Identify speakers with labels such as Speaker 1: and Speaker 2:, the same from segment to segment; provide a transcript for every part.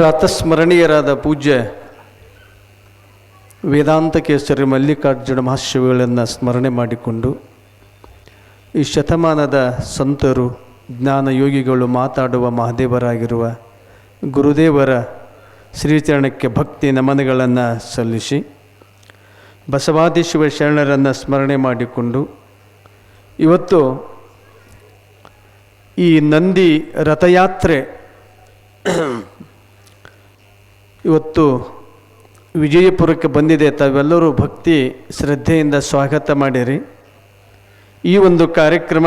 Speaker 1: ಪ್ರಾತಸ್ಮರಣೀಯರಾದ ಪೂಜ್ಯ ವೇದಾಂತ ಕೇಸರಿ ಮಲ್ಲಿಕಾರ್ಜುನ ಮಹಾಶಿವಗಳನ್ನು ಸ್ಮರಣೆ ಮಾಡಿಕೊಂಡು ಈ ಶತಮಾನದ ಸಂತರು, ಜ್ಞಾನ ಯೋಗಿಗಳು ಮಾತಾಡುವ ಮಹಾದೇವರಾಗಿರುವ ಗುರುದೇವರ ಶ್ರೀಚರಣಕ್ಕೆ ಭಕ್ತಿ ನಮನಗಳನ್ನು ಸಲ್ಲಿಸಿ ಬಸವಾದಿಶಿವ ಶರಣರನ್ನು ಸ್ಮರಣೆ ಮಾಡಿಕೊಂಡು ಇವತ್ತು ಈ ನಂದಿ ರಥಯಾತ್ರೆ ಇವತ್ತು ವಿಜಯಪುರಕ್ಕೆ ಬಂದಿದೆ ತಾವೆಲ್ಲರೂ ಭಕ್ತಿ ಶ್ರದ್ಧೆಯಿಂದ ಸ್ವಾಗತ ಮಾಡಿರಿ. ಈ ಒಂದು ಕಾರ್ಯಕ್ರಮ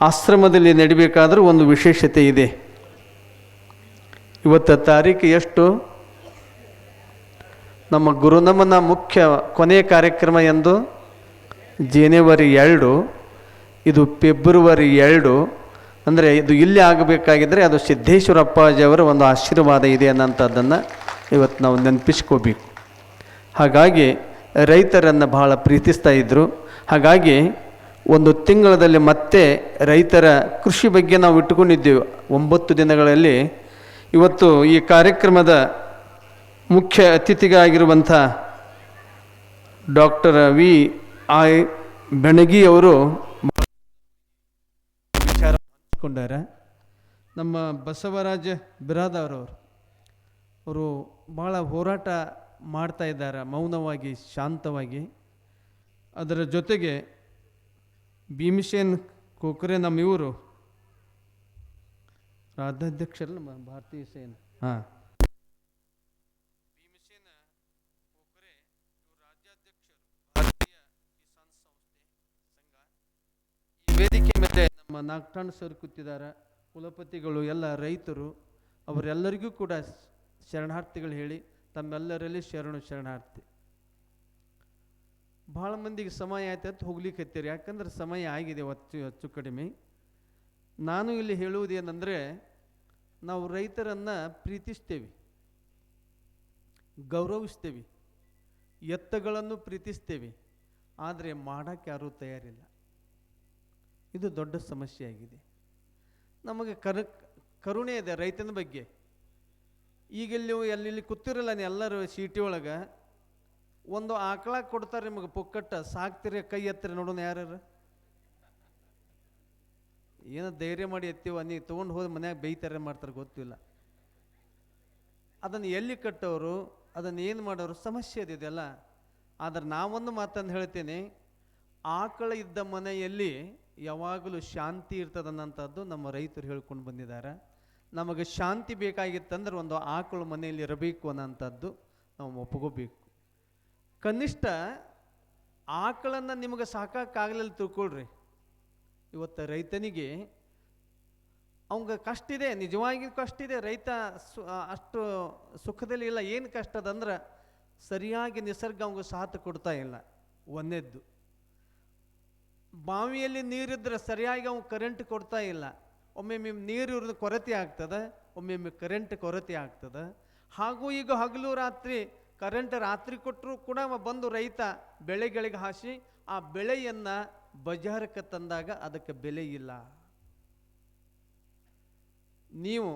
Speaker 1: ಆಶ್ರಮದಲ್ಲಿ ನಡಿಬೇಕಾದರೂ ಒಂದು ವಿಶೇಷತೆ ಇದೆ. ಇವತ್ತು ತಾರೀಕು ಎಷ್ಟು? ನಮ್ಮ ಗುರುನಮನ ಮುಖ್ಯ ಕೊನೆಯ ಕಾರ್ಯಕ್ರಮ ಎಂದು ಜನವರಿ ಎರಡು, ಇದು ಫೆಬ್ರವರಿ ಎರಡು. ಅಂದರೆ ಇದು ಇಲ್ಲಿ ಆಗಬೇಕಾಗಿದ್ದರೆ ಅದು ಸಿದ್ದೇಶ್ವರ ಅಪ್ಪಾಜಿಯವರ ಒಂದು ಆಶೀರ್ವಾದ ಇದೆ ಅನ್ನೋಂಥದ್ದನ್ನು ಇವತ್ತು ನಾವು ನೆನಪಿಸ್ಕೋಬೇಕು. ಹಾಗಾಗಿ ರೈತರನ್ನು ಬಹಳ ಪ್ರೀತಿಸ್ತಾ ಇದ್ದರು ಹಾಗಾಗಿ ಒಂದು ತಿಂಗಳಲ್ಲಿ ಮತ್ತೆ ರೈತರ ಕೃಷಿ ಬಗ್ಗೆ ನಾವು ಇಟ್ಟುಕೊಂಡಿದ್ದೇವೆ. ಒಂಬತ್ತು ದಿನಗಳಲ್ಲಿ ಇವತ್ತು ಈ ಕಾರ್ಯಕ್ರಮದ ಮುಖ್ಯ ಅತಿಥಿಗಾಗಿರುವಂಥ ಡಾಕ್ಟರ್ ವಿ. ಐ ಬೆಣಗಿ ಹಂಚ್ಕೊಂಡಾರೆ ನಮ್ಮ ಬಸವರಾಜ ಬಿರಾದವರವರು ಅವರು ಭಾಳ ಹೋರಾಟ ಮಾಡ್ತಾ ಇದ್ದಾರೆ ಮೌನವಾಗಿ ಶಾಂತವಾಗಿ. ಅದರ ಜೊತೆಗೆ ಭೀಮಸೇನ್ ಕೋಕರೆ ನಮ್ಮ ಇವರು. ರಾಜ್ಯಾಧ್ಯಕ್ಷರಲ್ಲ ಭಾರತೀಯ ಸೇನೆ. ಹಾಂ ಭೀಮಸೇನ ಕೋಕರೆ ಇವರು ರಾಜ್ಯಾಧ್ಯಕ್ಷರು ಭಾರತೀಯ ಕಿಸಾನ್ ಸಂಸ್ಥೆ ಸಂಘ ಈ ವೇದಿಕೆ ಮೇಲೆ ನಮ್ಮ ನಾಗಠಾಣ ಸರ್ ಕೂತಿದ್ದಾರೆ. ಕುಲಪತಿಗಳು ಎಲ್ಲ ರೈತರು, ಅವರೆಲ್ಲರಿಗೂ ಕೂಡ ಶರಣಾರ್ಥಿಗಳು ಹೇಳಿ, ತಮ್ಮೆಲ್ಲರಲ್ಲಿ ಶರಣು ಶರಣಾರ್ಥಿ. ಭಾಳ ಮಂದಿಗೆ ಸಮಯ ಆಯ್ತು ಹೋಗ್ಲಿಕ್ಕೆ ಹತ್ತೀರಿ. ಯಾಕಂದ್ರೆ ಸಮಯ ಆಗಿದೆ ಹೆಚ್ಚು ಹೆಚ್ಚು ಕಡಿಮೆ. ನಾನು ಇಲ್ಲಿ ಹೇಳುವುದೇನೆಂದರೆ ನಾವು ರೈತರನ್ನು ಪ್ರೀತಿಸ್ತೇವೆ. ಗೌರವಿಸ್ತೇವೆ. ಎತ್ತಗಳನ್ನು ಪ್ರೀತಿಸ್ತೇವೆ. ಆದರೆ ಮಾಡೋಕ್ಕೆ ಯಾರೂ ತಯಾರಿಲ್ಲ. ಇದು ದೊಡ್ಡ ಸಮಸ್ಯೆ ಆಗಿದೆ ನಮಗೆ ಕರು, ಕರುಣೆ ಇದೆ ರೈತನ ಬಗ್ಗೆ. ಈಗ ಇಲ್ಲಿ ನೀವು ಎಲ್ಲಿ ಕೂತಿರಲ್ಲ ನೀವು ಎಲ್ಲರೂ ಸೀಟಿ ಒಳಗೆ, ಒಂದು ಆಕಳ ಕೊಡ್ತಾರೆ ನಿಮಗೆ ಪುಕ್ಕಟ್ಟ, ಸಾಕ್ತಿರ, ಕೈ ಎತ್ತರಿ ನೋಡೋಣ ಯಾರು ಏನೋ ಧೈರ್ಯ ಮಾಡಿ ಎತ್ತೀವ ನೀವು ತೊಗೊಂಡು ಹೋದ ಮನ್ಯಾಗ ಬೇಯ್ತಾರೆ ಮಾಡ್ತಾರೆ ಗೊತ್ತಿಲ್ಲ. ಅದನ್ನು ಎಲ್ಲಿ ಕಟ್ಟೋರು, ಅದನ್ನು ಏನು ಮಾಡೋರು ಸಮಸ್ಯೆ ಇದೆ ಇದೆಲ್ಲ. ಆದರೆ ನಾವೊಂದು ಮಾತನ್ನು ಹೇಳ್ತೇನೆ, ಆಕಳ ಇದ್ದ ಮನೆಯಲ್ಲಿ ಯಾವಾಗಲೂ ಶಾಂತಿ ಇರ್ತದನ್ನಂಥದ್ದು ನಮ್ಮ ರೈತರು ಹೇಳ್ಕೊಂಡು ಬಂದಿದ್ದಾರೆ. ನಮಗೆ ಶಾಂತಿ ಬೇಕಾಗಿತ್ತಂದ್ರೆ ಒಂದು ಆಕಳು ಮನೆಯಲ್ಲಿ ಇರಬೇಕು ಅನ್ನೋಂಥದ್ದು ನಾವು ಒಪ್ಕೋಬೇಕು. ಕನಿಷ್ಠ ಆಕಳನ್ನು ನಿಮಗೆ ಸಾಕಾಗಲಿಲ್ಲ ತಿಳ್ಕೊಳ್ರಿ. ಇವತ್ತು ರೈತನಿಗೆ ಅವಂಗೆ ಕಷ್ಟ ಇದೆ ನಿಜವಾಗಿ ಕಷ್ಟ ಇದೆ ರೈತ ಸು ಅಷ್ಟು ಸುಖದಲ್ಲಿ ಇಲ್ಲ, ಏನು ಕಷ್ಟದಂದ್ರೆ ಸರಿಯಾಗಿ ನಿಸರ್ಗ ಅವಂಗೆ ಸಾಥ್ ಕೊಡ್ತಾ ಇಲ್ಲ. ಒಂದನೇದ್ದು ಬಾವಿಯಲ್ಲಿ ನೀರಿದ್ರೆ ಸರಿಯಾಗಿ ಅವನು ಕರೆಂಟ್ ಕೊಡ್ತಾ ಇಲ್ಲ. ಒಮ್ಮೊಮ್ಮೆ ನೀರು ಇರೋದು ಕೊರತೆ ಆಗ್ತದೆ ಒಮ್ಮೊಮ್ಮೆ ಕರೆಂಟ್ ಕೊರತೆ ಆಗ್ತದೆ. ಹಾಗೂ ಈಗ ಹಗಲು ರಾತ್ರಿ ಕರೆಂಟ್ ರಾತ್ರಿ ಕೊಟ್ಟರೂ ಕೂಡ ಬಂದು ರೈತ ಬೆಳೆಗಳಿಗೆ ಹಾಸಿ ಆ ಬೆಳೆಯನ್ನು ಬಜಾರಕ್ಕೆ ತಂದಾಗ ಅದಕ್ಕೆ ಬೆಲೆ ಇಲ್ಲ. ನೀವು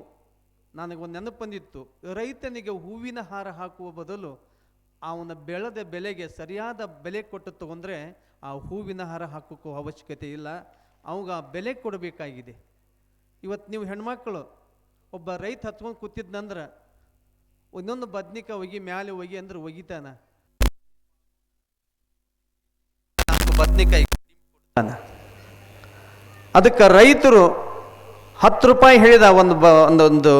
Speaker 1: ನನಗೊಂದು ನೆನಪು ಬಂದಿತ್ತು, ರೈತನಿಗೆ ಹೂವಿನ ಹಾರ ಹಾಕುವ ಬದಲು ಅವನ ಬೆಳೆದ ಬೆಲೆಗೆ ಸರಿಯಾದ ಬೆಲೆ ಕೊಟ್ಟು ತಗೊಂಡ್ರೆ ಆ ಹೂವಿನ ಹಾರ ಹಾಕೋಕ್ಕೂ ಅವಶ್ಯಕತೆ ಇಲ್ಲ. ಅವಾಗ ಬೆಲೆ ಕೊಡಬೇಕಾಗಿದೆ. ಇವತ್ತು ನೀವು ಹೆಣ್ಮಕ್ಳು, ಒಬ್ಬ ರೈತ ಹತ್ಕೊಂಡು ಕೂತಿದ್ನಂದ್ರೆ ಒಂದೊಂದು ಬದ್ನಿಕ ಒಗಿ, ಮ್ಯಾಲೆ ಒಗಿ ಅಂದ್ರೆ ಒಗಿತಾನ. ಬದ್ನಿಕಾಯಿ ಅದಕ್ಕೆ ರೈತರು ಹತ್ತು ರೂಪಾಯಿ ಹೇಳಿದ ಒಂದು ಬ ಒಂದೊಂದು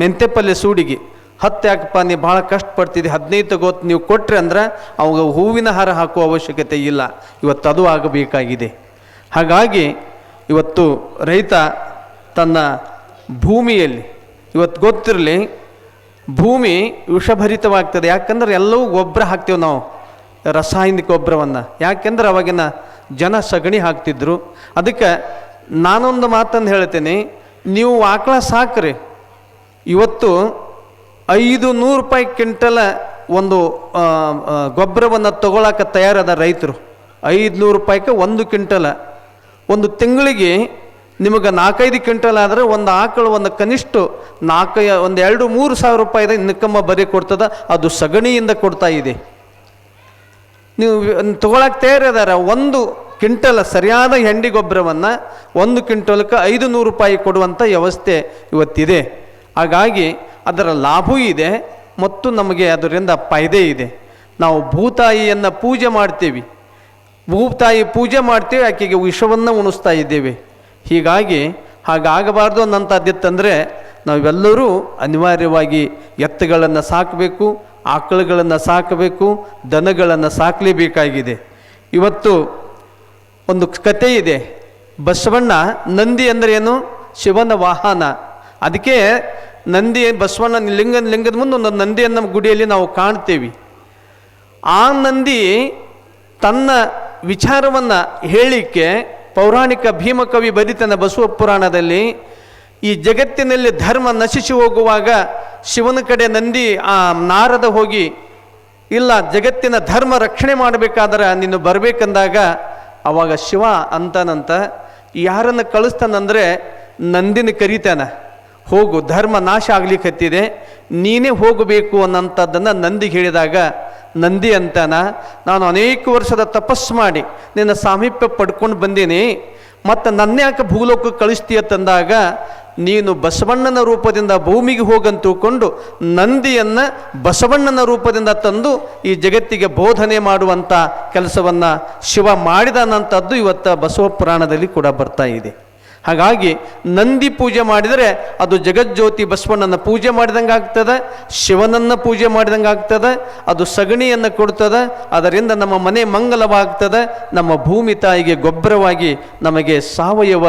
Speaker 1: ಮೆಂತೆ ಪಲ್ಯ ಸೂಡಿಗೆ. ಹತ್ತು ಯಾಕಪ್ಪ ನೀವು ಭಾಳ ಕಷ್ಟಪಡ್ತಿದ್ದೆ. ಹದಿನೈದು ಗೊತ್ತು ನೀವು ಕೊಟ್ಟರೆ ಅಂದ್ರೆ ಅವಾಗ ಹೂವಿನ ಹಾರ ಹಾಕುವ ಅವಶ್ಯಕತೆ ಇಲ್ಲ. ಇವತ್ತು ಅದು ಆಗಬೇಕಾಗಿದೆ. ಹಾಗಾಗಿ ಇವತ್ತು ರೈತ ತನ್ನ ಭೂಮಿಯಲ್ಲಿ, ಇವತ್ತು ಗೊತ್ತಿರಲಿ, ಭೂಮಿ ವಿಷಭರಿತವಾಗ್ತದೆ. ಯಾಕಂದ್ರೆ ಎಲ್ಲವೂ ಗೊಬ್ಬರ ಹಾಕ್ತೇವೆ ನಾವು, ರಾಸಾಯನಿಕ ಗೊಬ್ಬರವನ್ನು. ಯಾಕೆಂದ್ರೆ ಅವಾಗಿನ ಜನ ಸಗಣಿ ಹಾಕ್ತಿದ್ರು. ಅದಕ್ಕೆ ನಾನೊಂದು ಮಾತನ್ನು ಹೇಳ್ತೇನೆ. ನೀವು ಆಕಳ ಸಾಕ್ರಿ. ಇವತ್ತು ಐದು ನೂರು ರೂಪಾಯಿ ಕ್ವಿಂಟಲ ಒಂದು ಗೊಬ್ಬರವನ್ನು ತಗೊಳಕ್ಕೆ ತಯಾರಾದ ರೈತರು. ಐದುನೂರು ರೂಪಾಯಿಗೆ ಒಂದು ಕ್ವಿಂಟಲ. ಒಂದು ತಿಂಗಳಿಗೆ ನಿಮಗೆ ನಾಲ್ಕೈದು ಕ್ವಿಂಟಲ್ ಆದರೆ ಒಂದು ಆಕಳು ಒಂದು ಕನಿಷ್ಠ ನಾಲ್ಕು, ಒಂದು ಎರಡು ಮೂರು ಸಾವಿರ ರೂಪಾಯಿದ ಇನ್ಕಮ್ಮ ಬರೀ ಕೊಡ್ತದೆ, ಅದು ಸಗಣಿಯಿಂದ ಕೊಡ್ತಾ ಇದೆ. ನೀವು ತಗೊಳಕ್ಕೆ ತಯಾರಿದಾರ ಒಂದು ಕ್ವಿಂಟಲ್ ಸರಿಯಾದ ಹೆಂಡಿ ಗೊಬ್ಬರವನ್ನು ಒಂದು ಕ್ವಿಂಟಲ್ಗೆ ಐದು ನೂರು ರೂಪಾಯಿ ಕೊಡುವಂಥ ವ್ಯವಸ್ಥೆ ಇವತ್ತಿದೆ. ಹಾಗಾಗಿ ಅದರ ಲಾಭವೂ ಇದೆ ಮತ್ತು ನಮಗೆ ಅದರಿಂದ ಫಾಯ್ದೆ ಇದೆ. ನಾವು ಭೂತಾಯಿಯನ್ನು ಪೂಜೆ ಮಾಡ್ತೀವಿ. ಭೂತಾಯಿ ಪೂಜೆ ಮಾಡ್ತೀವಿ, ಆಕೆಗೆ ವಿಷವನ್ನು ಉಣಿಸ್ತಾ ಇದ್ದೇವೆ. ಹೀಗಾಗಿ ಹಾಗಾಗಬಾರ್ದು ಅನ್ನಂಥದ್ದಿತ್ತಂದರೆ ನಾವೆಲ್ಲರೂ ಅನಿವಾರ್ಯವಾಗಿ ಎತ್ತುಗಳನ್ನು ಸಾಕಬೇಕು, ಆಕಳುಗಳನ್ನು ಸಾಕಬೇಕು, ದನಗಳನ್ನು ಸಾಕಲೇಬೇಕಾಗಿದೆ. ಇವತ್ತು ಒಂದು ಕತೆ ಇದೆ. ಬಸವಣ್ಣ ನಂದಿ ಅಂದರೆ ಏನು? ಶಿವನ ವಾಹನ. ಅದಕ್ಕೆ ನಂದಿ ಬಸವಣ್ಣ ಲಿಂಗ ಲಿಂಗದ ಮುಂದೆ ಒಂದು ನಂದಿಯನ್ನು ಗುಡಿಯಲ್ಲಿ ನಾವು ಕಾಣ್ತೇವೆ. ಆ ನಂದಿ ತನ್ನ ವಿಚಾರವನ್ನು ಹೇಳಲಿಕ್ಕೆ ಪೌರಾಣಿಕ ಭೀಮಕವಿ ಬರಿತನ ಬಸವ ಪುರಾಣದಲ್ಲಿ ಈ ಜಗತ್ತಿನಲ್ಲಿ ಧರ್ಮ ನಶಿಸಿ ಹೋಗುವಾಗ ಶಿವನ ಕಡೆ ನಂದಿ ಆ ನಾರದ ಹೋಗಿ, ಇಲ್ಲ ಜಗತ್ತಿನ ಧರ್ಮ ರಕ್ಷಣೆ ಮಾಡಬೇಕಾದ್ರೆ ನೀನು ಬರಬೇಕಂದಾಗ ಅವಾಗ ಶಿವ ಅಂತಾನಂತ, ಯಾರನ್ನು ಕಳಿಸ್ತಾನಂದರೆ ನಂದಿನ ಕರೀತಾನ. ಹೋಗು, ಧರ್ಮ ನಾಶ ಆಗ್ಲಿಕ್ಕತ್ತಿದೆ ನೀನೇ ಹೋಗಬೇಕು ಅನ್ನೋಂಥದ್ದನ್ನು ನಂದಿಗೆ ಹೇಳಿದಾಗ, ನಂದಿ ಅಂತಾನ, ನಾನು ಅನೇಕ ವರ್ಷದ ತಪಸ್ಸು ಮಾಡಿ, ನಿನ್ನ ಸಾಮೀಪ್ಯ ಪಡ್ಕೊಂಡು ಬಂದೀನಿ, ಮತ್ತು ನನ್ನ ಯಾಕೆ ಭೂಲೋಕಕ್ಕೆ ಕಳಿಸ್ತೀಯ ತಂದಾಗ, ನೀನು ಬಸವಣ್ಣನ ರೂಪದಿಂದ ಭೂಮಿಗೆ ಹೋಗಂತ ತಿಳ್ಕೊಂಡು ನಂದಿಯನ್ನು ಬಸವಣ್ಣನ ರೂಪದಿಂದ ತಂದು ಈ ಜಗತ್ತಿಗೆ ಬೋಧನೆ ಮಾಡುವಂಥ ಕೆಲಸವನ್ನು ಶಿವ ಮಾಡಿದನಂಥದ್ದು ಇವತ್ತು ಬಸವ ಪುರಾಣದಲ್ಲಿ ಕೂಡ ಬರ್ತಾ ಇದೆ. ಹಾಗಾಗಿ ನಂದಿ ಪೂಜೆ ಮಾಡಿದರೆ ಅದು ಜಗಜ್ಯೋತಿ ಬಸವಣ್ಣನ ಪೂಜೆ ಮಾಡಿದಂಗೆ ಆಗ್ತದೆ, ಶಿವನನ್ನು ಪೂಜೆ ಮಾಡಿದಂಗೆ ಆಗ್ತದೆ, ಅದು ಸಗಣಿಯನ್ನು ಕೊಡ್ತದೆ, ಅದರಿಂದ ನಮ್ಮ ಮನೆ ಮಂಗಲವಾಗ್ತದೆ, ನಮ್ಮ ಭೂಮಿ ತಾಯಿಗೆ ಗೊಬ್ಬರವಾಗಿ ನಮಗೆ ಸಾವಯವ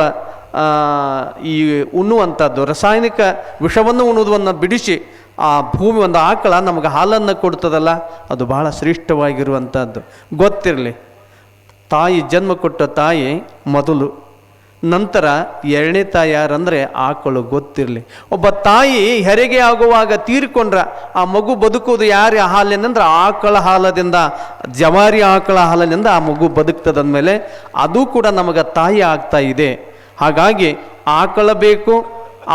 Speaker 1: ಈ ಉಣ್ಣುವಂಥದ್ದು, ರಾಸಾಯನಿಕ ವಿಷವನ್ನು ಉಣ್ಣುವುದನ್ನು ಬಿಡಿಸಿ ಆ ಭೂಮಿ ಒಂದು ಆಕಳ ನಮಗೆ ಹಾಲನ್ನು ಕೊಡ್ತದಲ್ಲ, ಅದು ಬಹಳ ಶ್ರೇಷ್ಠವಾಗಿರುವಂಥದ್ದು. ಗೊತ್ತಿರಲಿ, ತಾಯಿ ಜನ್ಮ ಕೊಟ್ಟ ತಾಯಿ ಮೊದಲು ನಂತರ ಎರಡನೇ ತಾಯಿ ಯಾರಂದರೆ ಆಕಳು ಗೊತ್ತಿರಲಿ. ಒಬ್ಬ ತಾಯಿ ಹೆರಿಗೆ ಆಗುವಾಗ ತೀರಿಕೊಂಡ್ರ ಆ ಮಗು ಬದುಕುವುದು ಯಾರ ಹಾಲಿನಂದ್ರೆ ಆಕಳ ಹಾಲದಿಂದ, ಜವಾರಿ ಆಕಳ ಹಾಲಿನಿಂದ ಆ ಮಗು ಬದುಕ್ತದಂದಮೇಲೆ ಅದು ಕೂಡ ನಮಗೆ ತಾಯಿ ಆಗ್ತಾ ಇದೆ. ಹಾಗಾಗಿ ಆಕಳ ಬೇಕು,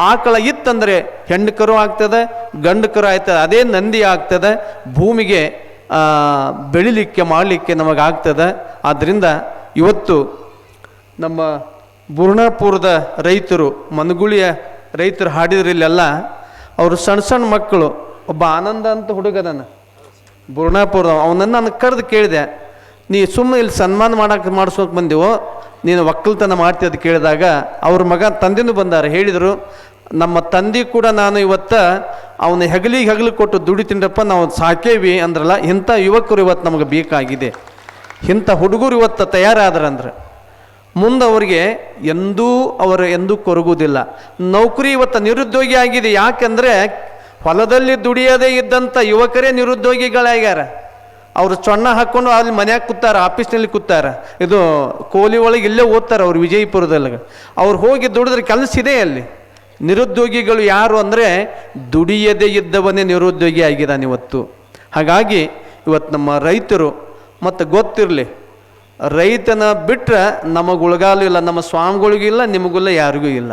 Speaker 1: ಆಕಳ ಇತ್ತಂದರೆ ಹೆಣ್ಣು ಕರು ಆಗ್ತದೆ ಗಂಡು ಕರು ಆಗ್ತದೆ, ಅದೇ ನಂದಿ ಆಗ್ತದೆ, ಭೂಮಿಗೆ ಬೆಳಿಲಿಕ್ಕೆ, ಮಾಡಲಿಕ್ಕೆ ನಮಗಾಗ್ತದೆ ಆದ್ದರಿಂದ ಇವತ್ತು ನಮ್ಮ ಬುರ್ಣಾಪುರದ ರೈತರು, ಮನಗುಳಿಯ ರೈತರು ಹಾಡಿದ್ರಿಲ್ಲೆಲ್ಲ ಅವರು ಸಣ್ಣ ಸಣ್ಣ ಮಕ್ಕಳು, ಒಬ್ಬ ಆನಂದ ಅಂತ ಹುಡುಗದನ ಬುರ್ಣಾಪುರದ ಅವನನ್ನು ನಾನು ಕರೆದು ಕೇಳಿದೆ, ನೀ ಸುಮ್ಮನೆ ಇಲ್ಲಿ ಸನ್ಮಾನ ಮಾಡೋಕೆ ಮಾಡಿಸೋಕೆ ಬಂದೆವು? ನೀನು ಒಕ್ಕಲ್ತನ ಮಾಡ್ತೀಯ ಅದು ಕೇಳಿದಾಗ, ಅವ್ರ ಮಗ ತಂದೆನೂ ಬಂದಾರೆ, ಹೇಳಿದರು, ನಮ್ಮ ತಂದೆ ಕೂಡ ನಾನು ಇವತ್ತು ಅವನ ಹೆಗಲಿಗೆ ಹೆಗಲು ಕೊಟ್ಟು ದುಡಿ ತಿಂಡಪ್ಪ ನಾವು ಸಾಕೇವಿ ಅಂದ್ರಲ್ಲ, ಇಂಥ ಯುವಕರು ಇವತ್ತು ನಮಗೆ ಬೇಕಾಗಿದೆ. ಇಂಥ ಹುಡುಗರು ಇವತ್ತು ತಯಾರಾದ್ರಂದ್ರೆ. ಮುಂದೆ ಅವರಿಗೆ ಎಂದೂ ಅವರು ಎಂದೂ ಕೊರಗುವುದಿಲ್ಲ. ನೌಕರಿ ಇವತ್ತು ನಿರುದ್ಯೋಗಿ ಆಗಿದೆ. ಯಾಕೆಂದರೆ ಹೊಲದಲ್ಲಿ ದುಡಿಯದೇ ಇದ್ದಂಥ ಯುವಕರೇ ನಿರುದ್ಯೋಗಿಗಳಾಗ್ಯಾರ. ಅವರು ಚೊಣ್ಣ ಹಾಕ್ಕೊಂಡು ಅಲ್ಲಿ ಮನ್ಯಾಗ ಕೂತಾರ, ಆಫೀಸ್ನಲ್ಲಿ ಕೂತಾರ. ಇದು ಕೋಲಿ ಒಳಗೆ ಇಲ್ಲೇ ಓದ್ತಾರೆ ಅವ್ರು ವಿಜಯಪುರದಲ್ಲಿ ಅವ್ರು ಹೋಗಿ ದುಡಿದ್ರೆ ಕೆಲಸ ಇದೆ ಅಲ್ಲಿ. ನಿರುದ್ಯೋಗಿಗಳು ಯಾರು ಅಂದರೆ ದುಡಿಯದೇ ಇದ್ದವನೇ ನಿರುದ್ಯೋಗಿ ಆಗಿದ್ದಾನೆ ಇವತ್ತು. ಹಾಗಾಗಿ ಇವತ್ತು ನಮ್ಮ ರೈತರು, ಮತ್ತು ಗೊತ್ತಿರಲಿ ರೈತನ ಬಿಟ್ಟರೆ ನಮಗೆ ಉಳಗಾಲು ಇಲ್ಲ, ನಮ್ಮ ಸ್ವಾಮಿಗಳಿಗೂ ಇಲ್ಲ ನಿಮಗಿಲ್ಲ ಯಾರಿಗೂ ಇಲ್ಲ.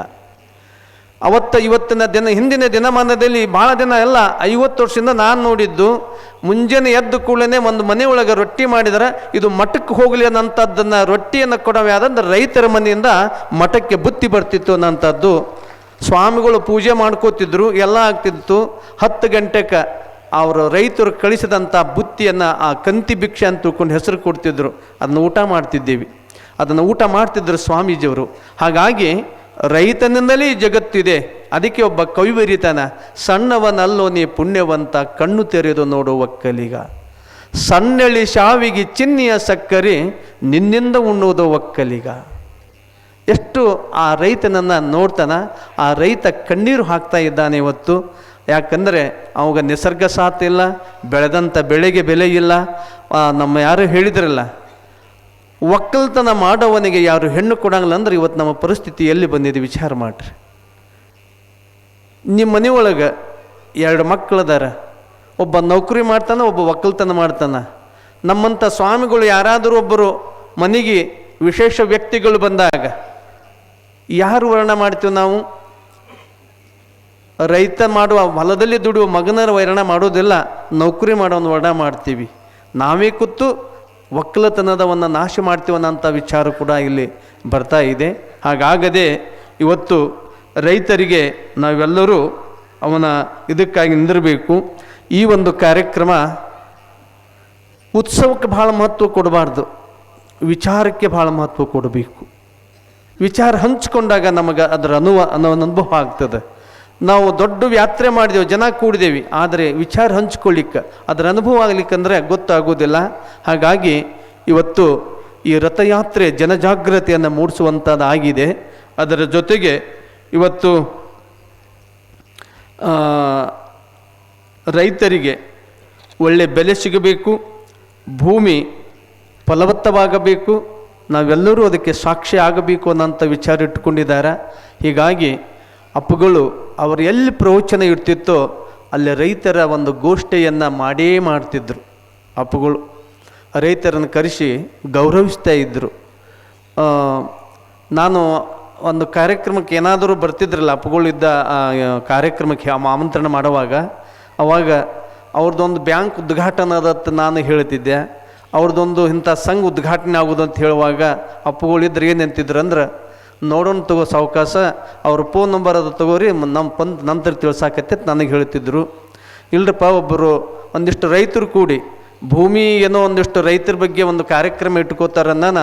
Speaker 1: ಅವತ್ತ ಇವತ್ತಿನ ದಿನ, ಹಿಂದಿನ ದಿನಮಾನದಲ್ಲಿ ಭಾಳ ದಿನ ಎಲ್ಲ ಐವತ್ತು ವರ್ಷದಿಂದ ನಾನು ನೋಡಿದ್ದು, ಮುಂಜಾನೆ ಎದ್ದು ಕೂಡಲೇ ಒಂದು ಮನೆ ಒಳಗೆ ರೊಟ್ಟಿ ಮಾಡಿದರೆ, ಇದು ಮಠಕ್ಕೆ ಹೋಗಲಿ ಅನ್ನೋಂಥದ್ದನ್ನು ರೊಟ್ಟಿಯನ್ನು ಕೊಡೋ ಯಾವ್ದಂದ್ರೆ ರೈತರ ಮನೆಯಿಂದ ಮಠಕ್ಕೆ ಬುತ್ತಿ ಬರ್ತಿತ್ತು ಅನ್ನೋಂಥದ್ದು. ಸ್ವಾಮಿಗಳು ಪೂಜೆ ಮಾಡ್ಕೋತಿದ್ರು, ಎಲ್ಲ ಆಗ್ತಿತ್ತು. ಹತ್ತು ಗಂಟೆಗೆ ಅವರು ರೈತರು ಕಳಿಸಿದಂಥ ಬುತ್ತಿಯನ್ನು ಆ ಕಂತಿ ಭಿಕ್ಷೆ ಅಂತ ತಿಳ್ಕೊಂಡು ಹೆಸರು ಕೊಡ್ತಿದ್ರು. ಅದನ್ನು ಊಟ ಮಾಡ್ತಿದ್ದೀವಿ. ಅದನ್ನು ಊಟ ಮಾಡ್ತಿದ್ದರು ಸ್ವಾಮೀಜಿಯವರು. ಹಾಗಾಗಿ ರೈತನಿಂದಲೇ ಜಗತ್ತಿದೆ ಅದಕ್ಕೆ ಒಬ್ಬ ಕವಿ ಸಣ್ಣವನಲ್ಲೋ ನೀ ಪುಣ್ಯವಂತ, ಕಣ್ಣು ತೆರೆದು ನೋಡು ಒಕ್ಕಲಿಗ ಸಣ್ಣಳಿ ಶಾವಿಗೆ ಚಿನ್ನಿಯ ಸಕ್ಕರೆ, ನಿನ್ನಿಂದ ಉಣ್ಣುವುದು ಒಕ್ಕಲಿಗ. ಎಷ್ಟು ಆ ರೈತನನ್ನು ನೋಡ್ತಾನ, ಆ ರೈತ ಕಣ್ಣೀರು ಹಾಕ್ತಾ ಇದ್ದಾನೆ ಇವತ್ತು. ಯಾಕಂದರೆ ಅವಾಗ ನಿಸರ್ಗ ಸಾಥ್ ಇಲ್ಲ ಬೆಳೆದಂಥ ಬೆಳೆಗೆ ಬೆಲೆ ಇಲ್ಲ. ನಮ್ಮ ಯಾರು ಹೇಳಿದ್ರಲ್ಲ, ಒಕ್ಕಲ್ತನ ಮಾಡೋವನಿಗೆ ಯಾರು ಹೆಣ್ಣು ಕೊಡಂಗಿಲ್ಲ ಅಂದ್ರೆ ಇವತ್ತು ನಮ್ಮ ಪರಿಸ್ಥಿತಿ ಎಲ್ಲಿ ಬಂದಿದೆ ವಿಚಾರ ಮಾಡ್ರಿ. ನಿಮ್ಮ ಮನೆಯೊಳಗೆ ಎರಡು ಮಕ್ಕಳದಾರ, ಒಬ್ಬ ನೌಕರಿ ಮಾಡ್ತಾನೆ, ಒಬ್ಬ ಒಕ್ಕಲ್ತನ ಮಾಡ್ತಾನೆ. ನಮ್ಮಂಥ ಸ್ವಾಮಿಗಳು ಯಾರಾದರೂ ಒಬ್ಬರು ಮನೆಗೆ ವಿಶೇಷ ವ್ಯಕ್ತಿಗಳು ಬಂದಾಗ, ಯಾರು ವರ್ಣ ಮಾಡ್ತೀವಿ ನಾವು? ರೈತ ಮಾಡುವ ಹೊಲದಲ್ಲಿ ದುಡಿಯುವ ಮಗನರ ವರ್ಣ ಮಾಡೋದಿಲ್ಲ, ನೌಕರಿ ಮಾಡೋನು ವರ್ಣ ಮಾಡ್ತೀವಿ. ನಾವೇ ಕೂತು ಒಕ್ಕಲತನದವನ್ನು ನಾಶ ಮಾಡ್ತೀವಿ ಅನ್ನೋಂಥ ವಿಚಾರ ಕೂಡ ಇಲ್ಲಿ ಬರ್ತಾ ಇದೆ. ಹಾಗಾಗದೆ ಇವತ್ತು ರೈತರಿಗೆ ನಾವೆಲ್ಲರೂ ಅವನ ಇದಕ್ಕಾಗಿ ನಿಂದಿರಬೇಕು. ಈ ಒಂದು ಕಾರ್ಯಕ್ರಮ ಉತ್ಸವಕ್ಕೆ ಭಾಳ ಮಹತ್ವ ಕೊಡಬಾರ್ದು. ವಿಚಾರಕ್ಕೆ ಭಾಳ ಮಹತ್ವ ಕೊಡಬೇಕು. ವಿಚಾರ ಹಂಚಿಕೊಂಡಾಗ ನಮಗೆ ಅದರ ಅನುವ ಅನ್ನೋ ಅನುಭವ ಆಗ್ತದೆ. ನಾವು ದೊಡ್ಡ ಯಾತ್ರೆ ಮಾಡಿದೆವು, ಜನ ಕೂಡಿದೇವಿ. ಆದರೆ ವಿಚಾರ ಹಂಚ್ಕೊಳ್ಳಿಕ್ಕೆ, ಅದರ ಅನುಭವ ಆಗ್ಲಿಕ್ಕಂದ್ರೆ ಗೊತ್ತಾಗೋದಿಲ್ಲ ಹಾಗಾಗಿ ಇವತ್ತು ಈ ರಥಯಾತ್ರೆ ಜನಜಾಗೃತಿಯನ್ನು ಮೂಡಿಸುವಂಥದ್ದಾಗಿದೆ ಅದರ ಜೊತೆಗೆ ಇವತ್ತು ರೈತರಿಗೆ ಒಳ್ಳೆ ಬೆಲೆ ಸಿಗಬೇಕು, ಭೂಮಿ ಫಲವತ್ತವಾಗಬೇಕು, ನಾವೆಲ್ಲರೂ ಅದಕ್ಕೆ ಸಾಕ್ಷಿ ಆಗಬೇಕು ಅನ್ನೋಂಥ ವಿಚಾರ ಇಟ್ಕೊಂಡಿದ್ದಾರೆ ಹೀಗಾಗಿ ಅಪ್ಪುಗಳು ಅವರು ಎಲ್ಲಿ ಪ್ರವಚನ ಇರ್ತಿತ್ತೋ ಅಲ್ಲಿ ರೈತರ ಒಂದು ಗೋಷ್ಠಿಯನ್ನು ಮಾಡೇ ಮಾಡ್ತಿದ್ರು ಅಪ್ಪುಗಳು. ರೈತರನ್ನು ಕರೆಸಿ ಗೌರವಿಸ್ತಾ ಇದ್ದರು ನಾನು ಒಂದು ಕಾರ್ಯಕ್ರಮಕ್ಕೆ ಏನಾದರೂ ಬರ್ತಿದ್ರಲ್ಲ ಅಪ್ಪುಗಳಿದ್ದ ಕಾರ್ಯಕ್ರಮಕ್ಕೆ ಆಮ- ಆಮಂತ್ರಣ ಮಾಡುವಾಗ, ಅವಾಗ ಅವ್ರದ್ದೊಂದು ಬ್ಯಾಂಕ್ ಉದ್ಘಾಟನೆ ಅದತ್ತು ನಾನು ಹೇಳ್ತಿದ್ದೆ. ಅವ್ರದ್ದೊಂದು ಇಂಥ ಸಂಘ ಉದ್ಘಾಟನೆ ಆಗೋದು ಅಂತ ಹೇಳುವಾಗ ಅಪ್ಪುಗಳಿದ್ರೆ ಏನು ಅಂತಿದ್ರು ಅಂದ್ರೆ ನೋಡೋಣ ತಗೋ ಸಾವಕಾಶ, ಅವ್ರ ಫೋನ್ ನಂಬರ್ ಅದು ತಗೋರಿ ನಮ್ಮ ಪಂದ್ ನಂತರ ತಿಳ್ಸಾಕತ್ತೆ ನನಗೆ ಹೇಳ್ತಿದ್ರು. ಇಲ್ಲರಪ್ಪ ಒಬ್ಬರು ಒಂದಿಷ್ಟು ರೈತರು ಕೂಡಿ, ಭೂಮಿ ಏನೋ ಒಂದಿಷ್ಟು ರೈತರ ಬಗ್ಗೆ ಒಂದು ಕಾರ್ಯಕ್ರಮ ಇಟ್ಕೋತಾರನ್ನ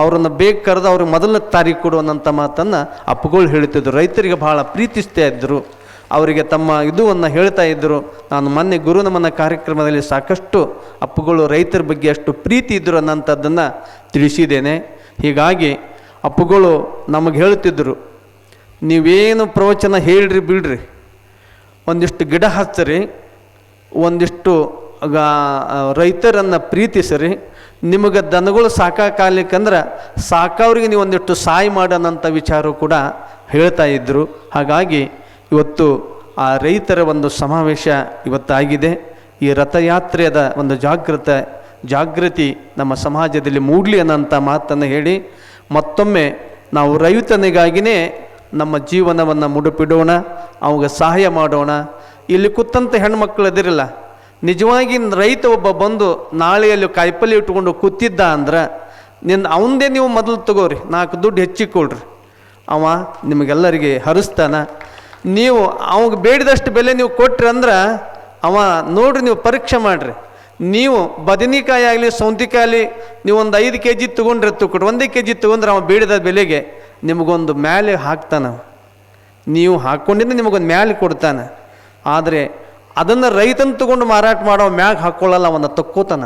Speaker 1: ಅವ್ರನ್ನ ಬೇಗ ಕರೆದು ಅವ್ರಿಗೆ ಮೊದಲನೇ ತಾರೀಕು ಕೊಡುವಂಥ ಮಾತನ್ನು ಅಪ್ಪಗಳು ಹೇಳ್ತಿದ್ರು. ರೈತರಿಗೆ ಭಾಳ ಪ್ರೀತಿಸ್ತಾ ಇದ್ದರು ಅವರಿಗೆ ತಮ್ಮ ಇದುವನ್ನು ಹೇಳ್ತಾ ಇದ್ದರು ನಾನು ಮೊನ್ನೆ ಗುರು ನಮ್ಮನ ಕಾರ್ಯಕ್ರಮದಲ್ಲಿ ಸಾಕಷ್ಟು ಅಪ್ಪುಗಳು ರೈತರ ಬಗ್ಗೆ ಅಷ್ಟು ಪ್ರೀತಿ ಇದ್ದರು ಅನ್ನೋಂಥದ್ದನ್ನು ತಿಳಿಸಿದ್ದೇನೆ. ಹೀಗಾಗಿ ಅಪ್ಪಗಳು ನಮಗೆ ಹೇಳ್ತಿದ್ದರು ನೀವೇನು ಪ್ರವಚನ ಹೇಳ್ರಿ ಬಿಡ್ರಿ. ಒಂದಿಷ್ಟು ಗಿಡ ಹಚ್ಚರಿ, ಒಂದಿಷ್ಟು ರೈತರನ್ನು ಪ್ರೀತಿಸಿರಿ. ನಿಮಗೆ ದನಗಳು ಸಾಕಾಕಾಲಿಕ್ಕಂದ್ರೆ ಸಾಕವ್ರಿಗೆ ನೀವು ಒಂದಿಷ್ಟು ಸಹಾಯ ಮಾಡೋಣಂಥ ವಿಚಾರ ಕೂಡ ಹೇಳ್ತಾ ಇದ್ದರು ಹಾಗಾಗಿ ಇವತ್ತು ಆ ರೈತರ ಒಂದು ಸಮಾವೇಶ ಇವತ್ತಾಗಿದೆ. ಈ ರಥಯಾತ್ರೆಯದ ಒಂದು ಜಾಗೃತ ಜಾಗೃತಿ ನಮ್ಮ ಸಮಾಜದಲ್ಲಿ ಮೂಡಲಿ ಅನ್ನೋಂಥ ಮಾತನ್ನು ಹೇಳಿ ಮತ್ತೊಮ್ಮೆ ನಾವು ರೈತನಿಗಾಗಿಯೇ ನಮ್ಮ ಜೀವನವನ್ನು ಮುಡುಪಿಡೋಣ, ಅವಾಗ ಸಹಾಯ ಮಾಡೋಣ. ಇಲ್ಲಿ ಕೂತಂಥ ಹೆಣ್ಮಕ್ಳು ಅದಿರಲ್ಲ ನಿಜವಾಗಿ ರೈತ ಒಬ್ಬ ಬಂದು ನಾಳೆಯಲ್ಲಿ ಕಾಯಿಪಲ್ಲೆ ಇಟ್ಕೊಂಡು ಕೂತಿದ್ದ ಅಂದ್ರೆ ನಿನ್ನ ಅವಂದೇ ನೀವು ಮೊದಲು ತಗೋರಿ, ನಾಲ್ಕು ದುಡ್ಡು ಹೆಚ್ಚಿಕೊಳ್ರಿ ಅವ ನಿಮಗೆಲ್ಲರಿಗೆ ಹರಿಸ್ತಾನ. ನೀವು ಅವಾಗ ಬೇಡಿದಷ್ಟು ಬೆಲೆ ನೀವು ಕೊಟ್ರಿ ಅಂದ್ರೆ, ಅವ ನೋಡ್ರಿ ನೀವು ಪರೀಕ್ಷೆ ಮಾಡಿರಿ. ನೀವು ಬದನೆಕಾಯಿ ಆಗಲಿ, ಸೌಂತಿಕಾಯಿ ಆಗಲಿ ನೀವು ಒಂದು ಐದು ಕೆ ಜಿ ತೊಗೊಂಡ್ರೆ ತಗೊಡ್ರಿ ಒಂದೇ ಕೆ ಜಿ ತೊಗೊಂಡ್ರೆ ಅವ ಬೀಳಿದ ಬೆಲೆಗೆ ನಿಮಗೊಂದು ಮ್ಯಾಲೆ ಹಾಕ್ತಾನೆ ನೀವು ಹಾಕ್ಕೊಂಡಿದ್ದು ನಿಮಗೊಂದು ಮ್ಯಾಲೆ ಕೊಡ್ತಾನೆ. ಆದರೆ ಅದನ್ನು ರೈತನ ತೊಗೊಂಡು ಮಾರಾಟ ಮಾಡೋ ಮ್ಯಾಗ ಹಾಕ್ಕೊಳ್ಳಲ್ಲ ಅವನ್ನ ತಕ್ಕೋತಾನ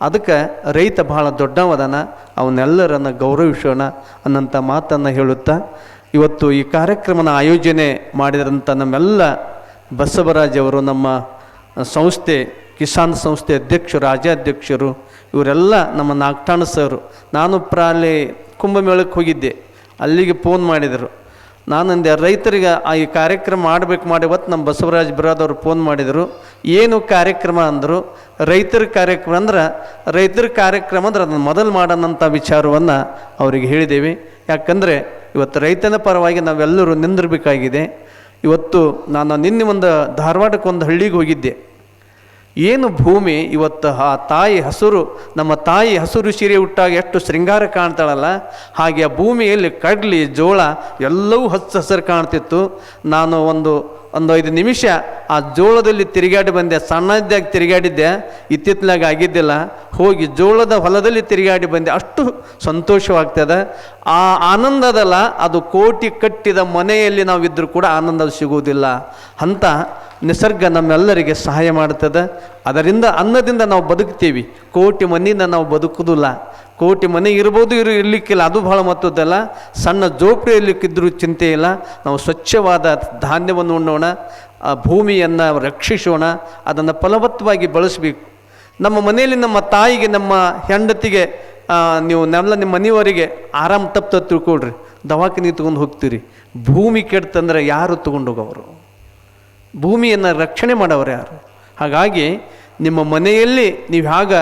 Speaker 1: ಅದಕ್ಕೆ ರೈತ ಬಹಳ ದೊಡ್ಡವದನ ಅವನ್ನೆಲ್ಲರನ್ನು ಗೌರವಿಸೋಣ ಅನ್ನಂಥ ಮಾತನ್ನು ಹೇಳುತ್ತಾ, ಇವತ್ತು ಈ ಕಾರ್ಯಕ್ರಮನ ಆಯೋಜನೆ ಮಾಡಿದಂಥ ನಮ್ಮೆಲ್ಲ ಬಸವರಾಜ್ ಅವರು ನಮ್ಮ ಸಂಸ್ಥೆ ಕಿಸಾನ್ ಸಂಸ್ಥೆ ಅಧ್ಯಕ್ಷರು, ರಾಜ್ಯಾಧ್ಯಕ್ಷರು, ಇವರೆಲ್ಲ ನಮ್ಮ ನಾಗ್ಟಾಣ ಸರ್. ನಾನು ಪ್ರಾಲಿ ಕುಂಭಮೇಳಕ್ಕೆ ಹೋಗಿದ್ದೆ. ಅಲ್ಲಿಗೆ ಫೋನ್ ಮಾಡಿದರು. ನಾನಂದೆ ರೈತರಿಗೆ ಆ ಈ ಕಾರ್ಯಕ್ರಮ ಮಾಡಬೇಕು ಮಾಡಿ ಇವತ್ತು ನಮ್ಮ ಬಸವರಾಜ್ ಬಿರಾದವ್ರು ಫೋನ್ ಮಾಡಿದರು. ಏನು ಕಾರ್ಯಕ್ರಮ? ಅಂದರು. ರೈತರ ಕಾರ್ಯಕ್ರಮ ಅಂದ್ರೆ, ರೈತರ ಕಾರ್ಯಕ್ರಮ ಅಂದ್ರೆ ಅದನ್ನು ಮೊದಲು ಮಾಡೋಣಂಥ ವಿಚಾರವನ್ನು ಅವರಿಗೆ ಹೇಳಿದ್ದೇವೆ. ಯಾಕಂದರೆ, ಇವತ್ತು ರೈತನ ಪರವಾಗಿ ನಾವೆಲ್ಲರೂ ನಿಂದಿರಬೇಕಾಗಿದೆ. ಇವತ್ತು ನಾನು ನಿನ್ನೆ ಒಂದು ಧಾರವಾಡಕ್ಕೆ ಒಂದು ಹಳ್ಳಿಗೆ ಹೋಗಿದ್ದೆ. ಏನು ಭೂಮಿ, ಇವತ್ತು ಆ ತಾಯಿ ಹಸುರು, ನಮ್ಮ ತಾಯಿ ಹಸುರು ಸೀರೆ ಉಟ್ಟಾಗ ಎಷ್ಟು ಶೃಂಗಾರ ಕಾಣ್ತಾಳಲ್ಲ? ಹಾಗೆ ಆ ಭೂಮಿಯಲ್ಲಿ ಕಡ್ಲಿ, ಜೋಳ ಎಲ್ಲವೂ ಹಚ್ಚ ಹಸಿರು ಕಾಣ್ತಿತ್ತು. ನಾನು ಒಂದು ಒಂದು ಐದು ನಿಮಿಷ ಆ ಜೋಳದಲ್ಲಿ ತಿರುಗಾಡಿ ಬಂದೆ. ಸಣ್ಣದಾಗಿ ತಿರುಗಾಡಿದ್ದೆ. ಇತ್ತಿತ್ತಲಾಗ ಆಗಿದ್ದಿಲ್ಲ. ಹೋಗಿ ಜೋಳದ ಹೊಲದಲ್ಲಿ ತಿರುಗಾಡಿ ಬಂದೆ. ಅಷ್ಟು ಸಂತೋಷವಾಗ್ತದೆ. ಆ ಆನಂದದಲ್ಲ, ಅದು ಕೋಟಿ ಕಟ್ಟಿದ ಮನೆಯಲ್ಲಿ ನಾವಿದ್ದರೂ ಕೂಡ ಆನಂದ ಸಿಗುವುದಿಲ್ಲ. ಅಂತ ನಿಸರ್ಗ ನಮ್ಮೆಲ್ಲರಿಗೆ ಸಹಾಯ ಮಾಡ್ತದೆ ಅದರಿಂದ ಅನ್ನದಿಂದ ನಾವು ಬದುಕ್ತೀವಿ. ಕೋಟಿ ಮನೆಯಿಂದ ನಾವು ಬದುಕುವುದಿಲ್ಲ. ಕೋಟಿ ಮನೆ ಇರ್ಬೋದು, ಇರು, ಇರ್ಲಿಕ್ಕಿಲ್ಲ. ಅದು ಬಹಳ ಮತ್ತದ್ದಲ್ಲ ಸಣ್ಣ ಜೋಪಡಿ ಇರ್ಲಿಕ್ಕಿದ್ರೂ ಚಿಂತೆ ಇಲ್ಲ. ನಾವು ಸ್ವಚ್ಛವಾದ ಧಾನ್ಯವನ್ನು ಉಣ್ಣೋಣ, ಆ ಭೂಮಿಯನ್ನು ರಕ್ಷಿಸೋಣ, ಅದನ್ನು ಫಲವತ್ತವಾಗಿ ಬಳಸಬೇಕು. ನಮ್ಮ ಮನೆಯಲ್ಲಿ ನಮ್ಮ ತಾಯಿಗೆ, ನಮ್ಮ ಹೆಂಡತಿಗೆ ನೀವು ನೆಲ್ಲ ನಿಮ್ಮ ಮನೆಯವರಿಗೆ ಆರಾಮ ತಪ್ಪು ತಿಳ್ಕೊಳ್ರಿ ದವಾಖಾನೆ ತೊಗೊಂಡು ಹೋಗ್ತೀರಿ. ಭೂಮಿ ಕೆಡ್ತಂದ್ರೆ ಯಾರು ತೊಗೊಂಡು ಹೋಗೋರು? ಭೂಮಿಯನ್ನು ರಕ್ಷಣೆ ಮಾಡೋರು ಯಾರು? ಹಾಗಾಗಿ ನಿಮ್ಮ ಮನೆಯಲ್ಲಿ ನೀವು ಆಗ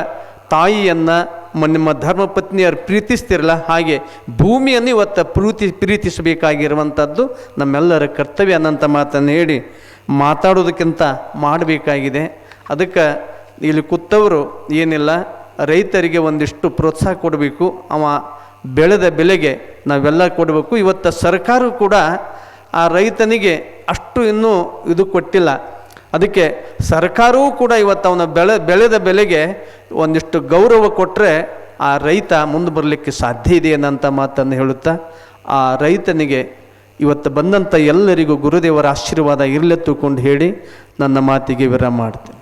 Speaker 1: ತಾಯಿಯನ್ನು ಮ- ನಿಮ್ಮ ಧರ್ಮಪತ್ನಿಯರು ಪ್ರೀತಿಸ್ತಿರಲ್ಲ, ಹಾಗೆ ಭೂಮಿಯನ್ನು ಇವತ್ತು ಪ್ರೀತಿ ಪ್ರೀತಿಸಬೇಕಾಗಿರುವಂಥದ್ದು ನಮ್ಮೆಲ್ಲರ ಕರ್ತವ್ಯ ಅನ್ನಂಥ ಮಾತನ್ನು ಹೇಳಿ ಮಾತಾಡೋದಕ್ಕಿಂತ ಮಾಡಬೇಕಾಗಿದೆ. ಅದಕ್ಕೆ ಇಲ್ಲಿ ಕೂತವರು ಏನಿಲ್ಲ, ರೈತರಿಗೆ ಒಂದಿಷ್ಟು ಪ್ರೋತ್ಸಾಹ ಕೊಡಬೇಕು. ಅವ ಬೆಳೆದ ಬೆಲೆಗೆ ನಾವೆಲ್ಲ ಕೊಡಬೇಕು. ಇವತ್ತು ಸರ್ಕಾರ ಕೂಡ ಆ ರೈತನಿಗೆ ಅಷ್ಟು ಇನ್ನೂ ಇದು ಕೊಟ್ಟಿಲ್ಲ. ಅದಕ್ಕೆ ಸರ್ಕಾರವೂ ಕೂಡ ಇವತ್ತು ಅವನ ಬೆಳೆ, ಬೆಳೆದ ಬೆಲೆಗೆ ಒಂದಿಷ್ಟು ಗೌರವ ಕೊಟ್ಟರೆ ಆ ರೈತ ಮುಂದೆ ಬರಲಿಕ್ಕೆ ಸಾಧ್ಯ ಇದೆ ಅನ್ನೋಂಥ ಮಾತನ್ನು ಹೇಳುತ್ತಾ, ಆ ರೈತನಿಗೆ ಇವತ್ತು ಬಂದಂಥ ಎಲ್ಲರಿಗೂ ಗುರುದೇವರ ಆಶೀರ್ವಾದ ಇರಲೆತ್ತುಕೊಂಡು ಹೇಳಿ ನನ್ನ ಮಾತಿಗೆ ವಿರಾಮ ಮಾಡ್ತೇನೆ.